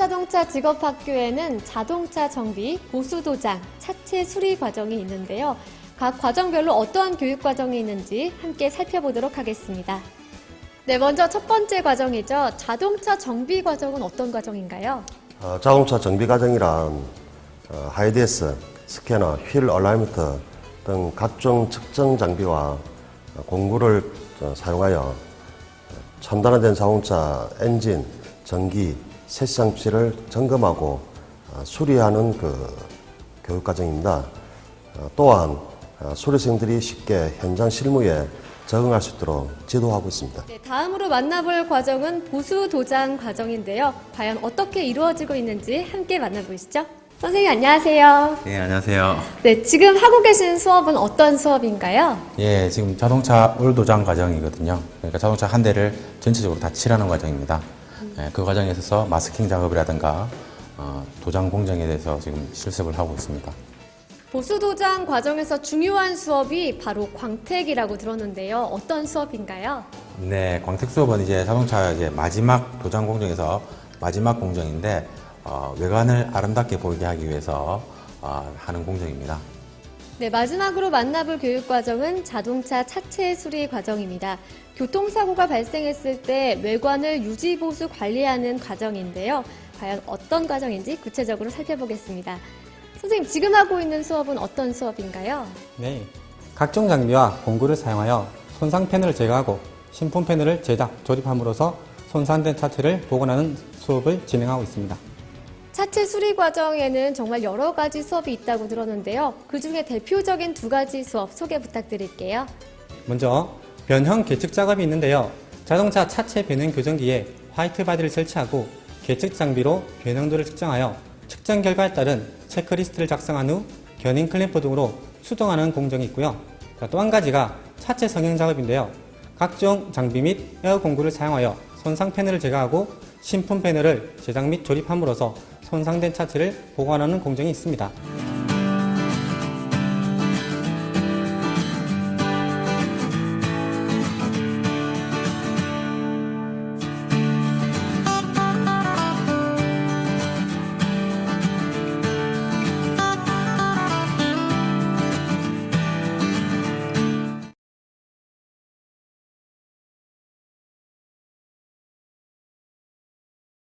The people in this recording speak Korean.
자동차 직업학교에는 자동차 정비, 보수 도장, 차체 수리 과정이 있는데요. 각 과정별로 어떠한 교육 과정이 있는지 함께 살펴보도록 하겠습니다. 네, 먼저 첫 번째 과정이죠. 자동차 정비 과정은 어떤 과정인가요? 어, 자동차 정비 과정이란 어, 하이디에스, 스캐너, 휠 얼라이먼트 등 각종 측정 장비와 어, 공구를 어, 사용하여 어, 첨단화된 자동차 엔진, 전기, 세상치를 점검하고 어, 수리하는 그 교육 과정입니다. 어, 또한 어, 수리생들이 쉽게 현장 실무에 적응할 수 있도록 지도하고 있습니다. 네, 다음으로 만나볼 과정은 보수 도장 과정인데요. 과연 어떻게 이루어지고 있는지 함께 만나보시죠. 선생님 안녕하세요. 네, 안녕하세요. 네, 지금 하고 계신 수업은 어떤 수업인가요? 예, 지금 자동차 올 도장 과정이거든요. 그러니까 자동차 한 대를 전체적으로 다 칠하는 과정입니다. 예, 그 과정에 있어서 마스킹 작업이라든가 어, 도장 공정에 대해서 지금 실습을 하고 있습니다. 보수 도장 과정에서 중요한 수업이 바로 광택이라고 들었는데요. 어떤 수업인가요? 네, 광택 수업은 이제 자동차 이제 마지막 도장 공정에서 마지막 공정인데 어, 외관을 아름답게 보이게 하기 위해서 어, 하는 공정입니다. 네, 마지막으로 만나볼 교육 과정은 자동차 차체 수리 과정입니다. 교통사고가 발생했을 때 외관을 유지 보수 관리하는 과정인데요. 과연 어떤 과정인지 구체적으로 살펴보겠습니다. 선생님, 지금 하고 있는 수업은 어떤 수업인가요? 네. 각종 장비와 공구를 사용하여 손상 패널을 제거하고 신품 패널을 제작, 조립함으로써 손상된 차체를 복원하는 수업을 진행하고 있습니다. 차체 수리 과정에는 정말 여러 가지 수업이 있다고 들었는데요. 그 중에 대표적인 두 가지 수업 소개 부탁드릴게요. 먼저 변형 계측 작업이 있는데요. 자동차 차체 변형 교정기에 화이트 바디를 설치하고 계측 장비로 변형도를 측정하여 측정 결과에 따른 체크리스트를 작성한 후 견인 클램프 등으로 수정하는 공정이 있고요. 또 한 가지가 차체 성형 작업인데요. 각종 장비 및 에어 공구를 사용하여 손상 패널을 제거하고 신품 패널을 제작 및 조립함으로써 손상된 차체를 보관하는 공정이 있습니다.